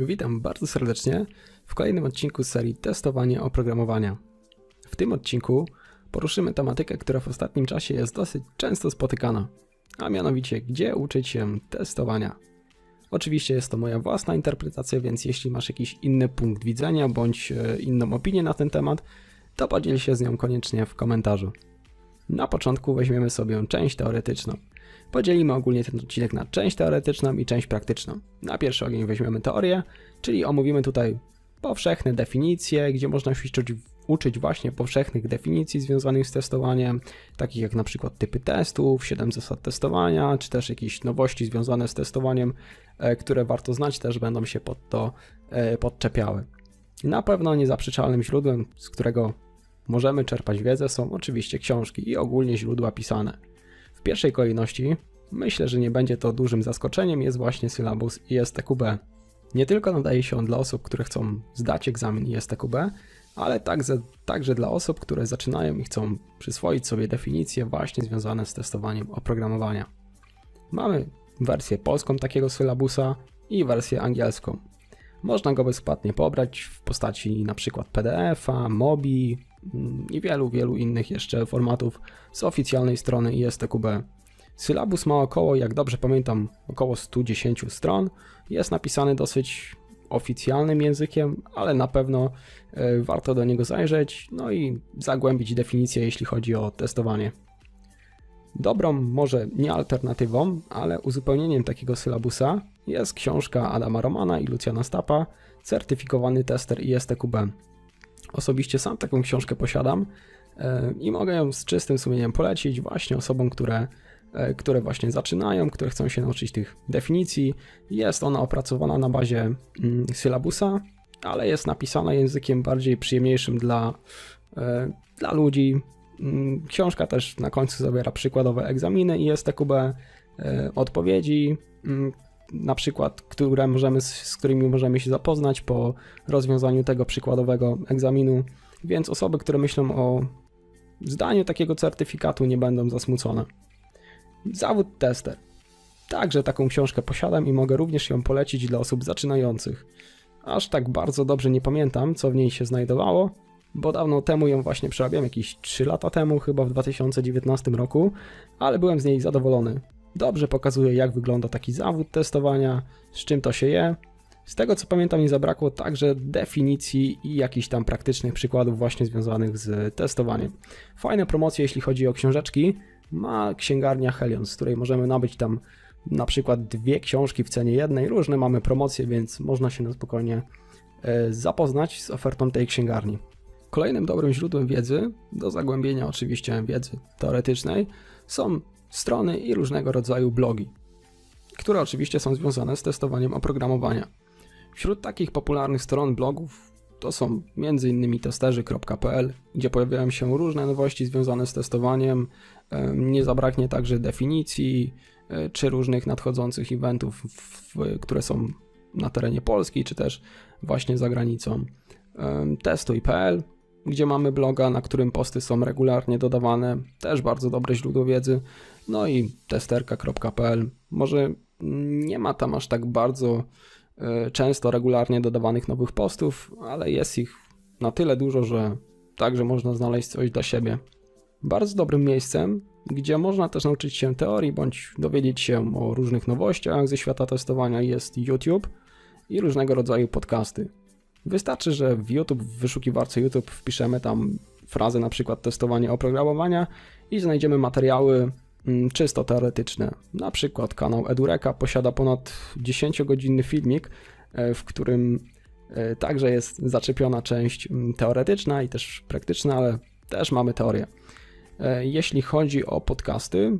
Witam bardzo serdecznie w kolejnym odcinku serii Testowanie oprogramowania. W tym odcinku poruszymy tematykę, która w ostatnim czasie jest dosyć często spotykana, a mianowicie gdzie uczyć się testowania. Oczywiście jest to moja własna interpretacja, więc jeśli masz jakiś inny punkt widzenia bądź e, inną opinię na ten temat, to podziel się z nią koniecznie w komentarzu. Na początku weźmiemy sobie część teoretyczną. Podzielimy ogólnie ten odcinek na część teoretyczną i część praktyczną. Na pierwszy ogień weźmiemy teorię, czyli omówimy tutaj powszechne definicje, gdzie można się uczyć, właśnie powszechnych definicji związanych z testowaniem, takich jak na przykład typy testów, 7 zasad testowania, czy też jakieś nowości związane z testowaniem, e, które warto znać, też będą się pod to e, podczepiały. Na pewno niezaprzeczalnym źródłem, z którego możemy czerpać wiedzę, są oczywiście książki i ogólnie źródła pisane. Pierwszej kolejności, myślę, że nie będzie to dużym zaskoczeniem, jest właśnie sylabus ISTQB. Nie tylko nadaje się on dla osób, które chcą zdać egzamin ISTQB, ale także, także dla osób, które zaczynają i chcą przyswoić sobie definicje właśnie związane z testowaniem oprogramowania. Mamy wersję polską takiego sylabusa i wersję angielską. Można go bezpłatnie pobrać w postaci np. PDF-a, Mobi mm, i wielu, wielu innych jeszcze formatów z oficjalnej strony ISTQB. Sylabus ma około, jak dobrze pamiętam, około 110 stron. Jest napisany dosyć oficjalnym językiem, ale na pewno e, warto do niego zajrzeć, no i zagłębić definicję, jeśli chodzi o testowanie. Dobrą, może nie alternatywą, ale uzupełnieniem takiego sylabusa jest książka Adama Romana i Lucjana Stapa, certyfikowany tester ISTQB. Osobiście sam taką książkę posiadam e, i mogę ją z czystym sumieniem polecić właśnie osobom, które, e, które właśnie zaczynają, które chcą się nauczyć tych definicji. Jest ona opracowana na bazie mm, sylabusa, ale jest napisana językiem bardziej przyjemniejszym dla, e, dla ludzi. Mm, Książka też na końcu zawiera przykładowe egzaminy ISTQB, e, odpowiedzi, mm, na przykład, które możemy, z którymi możemy się zapoznać po rozwiązaniu tego przykładowego egzaminu, więc osoby, które myślą o zdaniu takiego certyfikatu nie będą zasmucone. Zawód tester. Także taką książkę posiadam i mogę również ją polecić dla osób zaczynających. Aż tak bardzo dobrze nie pamiętam, co w niej się znajdowało, bo dawno temu ją właśnie przerabiałem, jakieś 3 lata temu, chyba w 2019 roku, ale byłem z niej zadowolony. Dobrze pokazuje, jak wygląda taki zawód testowania, z czym to się je. Z tego co pamiętam, nie zabrakło także definicji i jakichś tam praktycznych przykładów, właśnie związanych z testowaniem. Fajne promocje, jeśli chodzi o książeczki, ma księgarnia Helion, z której możemy nabyć tam na przykład dwie książki w cenie jednej. Różne mamy promocje, więc można się na spokojnie e, zapoznać z ofertą tej księgarni. Kolejnym dobrym źródłem wiedzy, do zagłębienia oczywiście wiedzy teoretycznej, są strony i różnego rodzaju blogi, które oczywiście są związane z testowaniem oprogramowania. Wśród takich popularnych stron blogów to są m.in. testerzy.pl, gdzie pojawiają się różne nowości związane z testowaniem. Em, Nie zabraknie także definicji e, czy różnych nadchodzących eventów, które są na terenie Polski, czy też właśnie za granicą. Testuj.pl, gdzie mamy bloga, na którym posty są regularnie dodawane, też bardzo dobre źródło wiedzy. No i testerka.pl. Może nie ma tam aż tak bardzo e, często regularnie dodawanych nowych postów, ale jest ich na tyle dużo, że także można znaleźć coś dla siebie. Bardzo dobrym miejscem, gdzie można też nauczyć się teorii bądź dowiedzieć się o różnych nowościach ze świata testowania jest YouTube i różnego rodzaju podcasty. Wystarczy, że w YouTube, w wyszukiwarce YouTube wpiszemy tam frazę na przykład testowanie oprogramowania i znajdziemy materiały mm, czysto teoretyczne. Na przykład kanał Edureka posiada ponad 10-godzinny filmik, e, w którym e, także jest zaczepiona część mm, teoretyczna i też praktyczna, ale też mamy teorię. E, Jeśli chodzi o podcasty,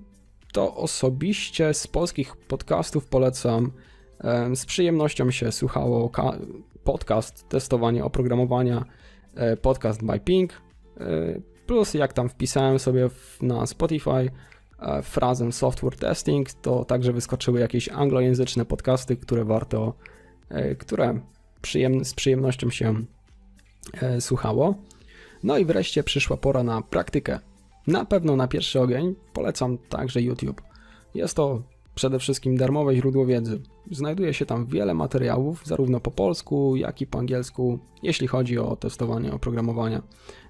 to osobiście z polskich podcastów polecam. Z przyjemnością się słuchało podcast testowanie oprogramowania, e, podcast by Ping. e, Plus jak tam wpisałem sobie na Spotify e, frazę software testing, to także wyskoczyły jakieś anglojęzyczne podcasty, które warto, które przyjem, z przyjemnością się słuchało. No i wreszcie przyszła pora na praktykę. Na pewno na pierwszy ogień polecam także YouTube. Jest to przede wszystkim darmowe źródło wiedzy. Znajduje się tam wiele materiałów, zarówno po polsku, jak i po angielsku, jeśli chodzi o testowanie oprogramowania.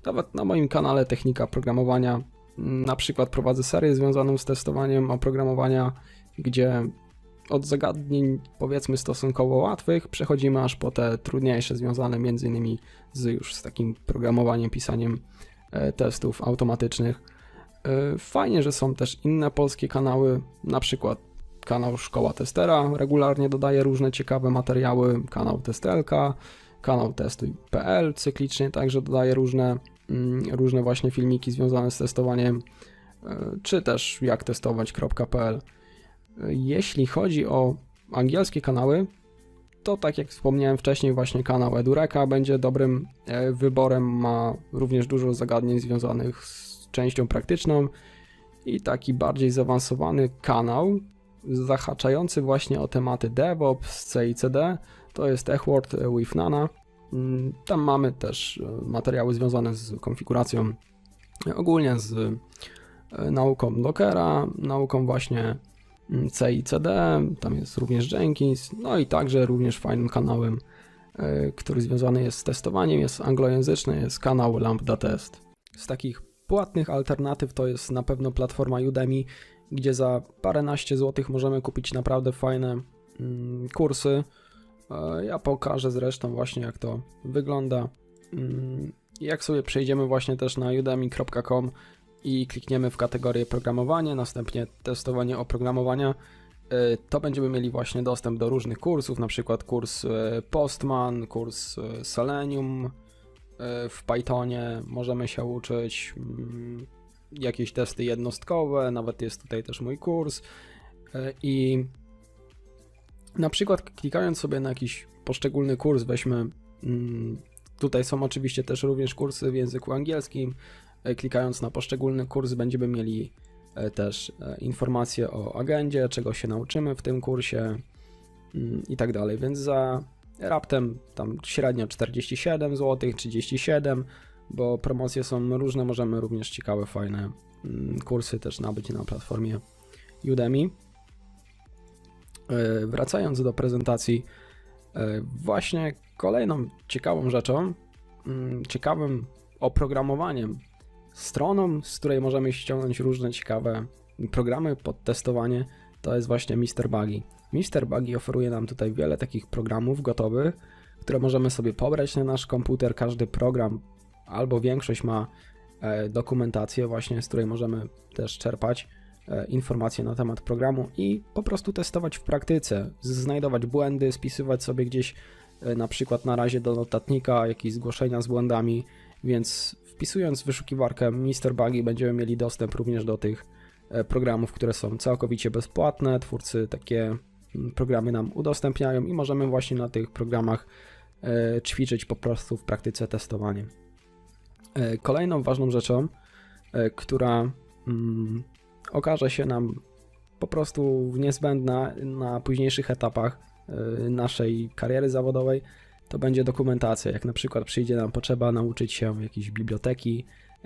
Nawet na moim kanale Technika Programowania mm, na przykład prowadzę serię związaną z testowaniem oprogramowania, gdzie od zagadnień powiedzmy stosunkowo łatwych przechodzimy aż po te trudniejsze związane między innymi z już z takim programowaniem, pisaniem e, testów automatycznych. E, Fajnie, że są też inne polskie kanały, na przykład kanał Szkoła Testera regularnie dodaje różne ciekawe materiały, kanał Testelka, kanał Testuj.pl cyklicznie także dodaje różne, mm, różne właśnie filmiki związane z testowaniem, e, czy też jak testować.pl. Jeśli chodzi o angielskie kanały, to tak jak wspomniałem wcześniej, właśnie kanał Edureka będzie dobrym e, wyborem. Ma również dużo zagadnień związanych z częścią praktyczną i taki bardziej zaawansowany kanał zahaczający właśnie o tematy DevOps, CICD, to jest Echword with Nana. Mm, Tam mamy też e, materiały związane z konfiguracją, e, ogólnie z e, nauką Dockera, nauką właśnie mm, CICD, tam jest również Jenkins, no i także również fajnym kanałem, który związany jest z testowaniem, jest anglojęzyczny, jest kanał Lambda Test. Z takich płatnych alternatyw to jest na pewno platforma Udemy, gdzie za paręnaście złotych możemy kupić naprawdę fajne mm, kursy. E, Ja pokażę zresztą właśnie jak to wygląda. Mm, Jak sobie przejdziemy właśnie też na udemy.com i klikniemy w kategorię programowanie, następnie testowanie oprogramowania, e, to będziemy mieli właśnie dostęp do różnych kursów, na przykład kurs e, Postman, kurs Selenium w Pythonie, możemy się uczyć mm, jakieś testy jednostkowe, nawet jest tutaj też mój kurs. E, i na przykład klikając sobie na jakiś poszczególny kurs, weźmy mm, tutaj są oczywiście też również kursy w języku angielskim, E, klikając na poszczególny kurs będziemy mieli e, też informacje o agendzie, czego się nauczymy w tym kursie mm, i tak dalej, więc za raptem tam średnio 47 zł, 37, bo promocje są różne, możemy również ciekawe, fajne mm, kursy też nabyć na platformie Udemy. E, Wracając do prezentacji, e, właśnie kolejną ciekawą rzeczą, mm, ciekawym oprogramowaniem, stroną, z której możemy ściągnąć różne ciekawe programy pod testowanie, to jest właśnie Mr. Buggy. Mr. Buggy oferuje nam tutaj wiele takich programów gotowych, które możemy sobie pobrać na nasz komputer. Każdy program albo większość ma e, dokumentację właśnie, z której możemy też czerpać e, informacje na temat programu i po prostu testować w praktyce, znajdować błędy, spisywać sobie gdzieś e, na przykład na razie do notatnika jakieś zgłoszenia z błędami, więc wpisując w wyszukiwarkę Mr. Buggy będziemy mieli dostęp również do tych programów, które są całkowicie bezpłatne. Twórcy takie mm, programy nam udostępniają i możemy właśnie na tych programach ćwiczyć po prostu w praktyce testowanie. E, Kolejną ważną rzeczą, e, która mm, okaże się nam po prostu niezbędna na późniejszych etapach e, naszej kariery zawodowej, to będzie dokumentacja. Jak na przykład przyjdzie nam potrzeba nauczyć się jakiejś biblioteki,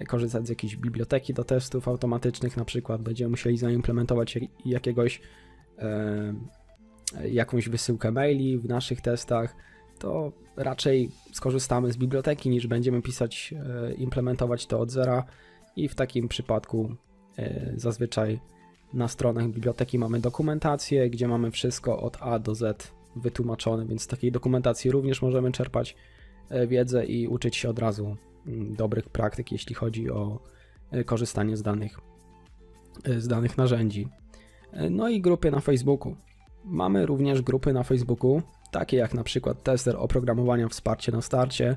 korzystać z jakiejś biblioteki do testów automatycznych, na przykład będziemy musieli zaimplementować jak- jakiegoś jakąś wysyłkę maili w naszych testach, to raczej skorzystamy z biblioteki niż będziemy pisać, e, implementować to od zera i w takim przypadku e, zazwyczaj na stronach biblioteki mamy dokumentację, gdzie mamy wszystko od A do Z wytłumaczone, więc z takiej dokumentacji również możemy czerpać e, wiedzę i uczyć się od razu mm, dobrych praktyk, jeśli chodzi o korzystanie z danych, z danych narzędzi. No i grupy na Facebooku. Mamy również grupy na Facebooku, takie jak na przykład tester oprogramowania wsparcie na starcie.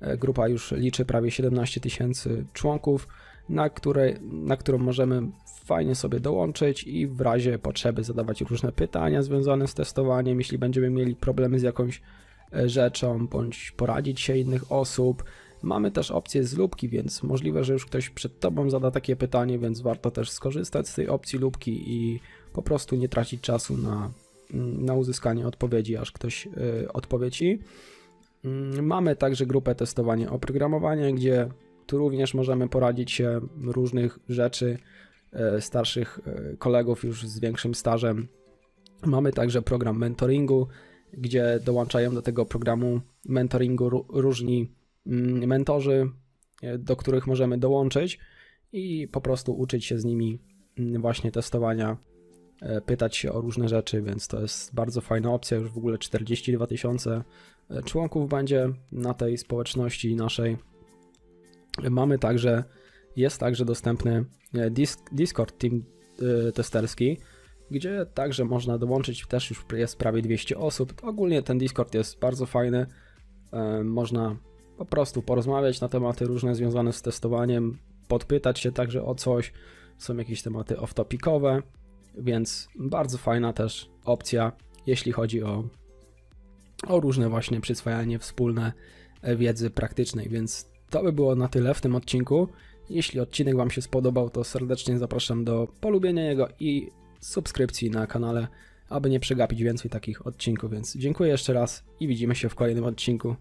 E, Grupa już liczy prawie 17 tysięcy członków, na, której, na którą możemy fajnie sobie dołączyć i w razie potrzeby zadawać różne pytania związane z testowaniem, jeśli będziemy mieli problemy z jakąś e, rzeczą, bądź poradzić się innych osób. Mamy też opcję z lubki, więc możliwe, że już ktoś przed Tobą zada takie pytanie, więc warto też skorzystać z tej opcji lubki i po prostu nie tracić czasu na, na uzyskanie odpowiedzi, aż ktoś y, odpowie Ci. Mm, Mamy także grupę testowania oprogramowania, gdzie tu również możemy poradzić się różnych rzeczy e, starszych e, kolegów już z większym stażem Mamy także program mentoringu, gdzie dołączają do tego programu mentoringu ró- różni mm, mentorzy, e, do których możemy dołączyć i po prostu uczyć się z nimi mm, właśnie testowania, e, pytać się o różne rzeczy, więc to jest bardzo fajna opcja. Już w ogóle 42 tysiące e, członków będzie na tej społeczności naszej. Mamy także, jest także dostępny e, Dis- Discord Team e, testerski, gdzie także można dołączyć, też już jest prawie 200 osób. Ogólnie ten Discord jest bardzo fajny. E, Można po prostu porozmawiać na tematy różne związane z testowaniem, podpytać się także o coś. Są jakieś tematy off-topicowe, więc bardzo fajna też opcja, jeśli chodzi o, o różne właśnie przyswajanie wspólne e, wiedzy praktycznej, więc to by było na tyle w tym odcinku. Jeśli odcinek Wam się spodobał, to serdecznie zapraszam do polubienia jego i subskrypcji na kanale, aby nie przegapić więcej takich odcinków. Więc dziękuję jeszcze raz i widzimy się w kolejnym odcinku.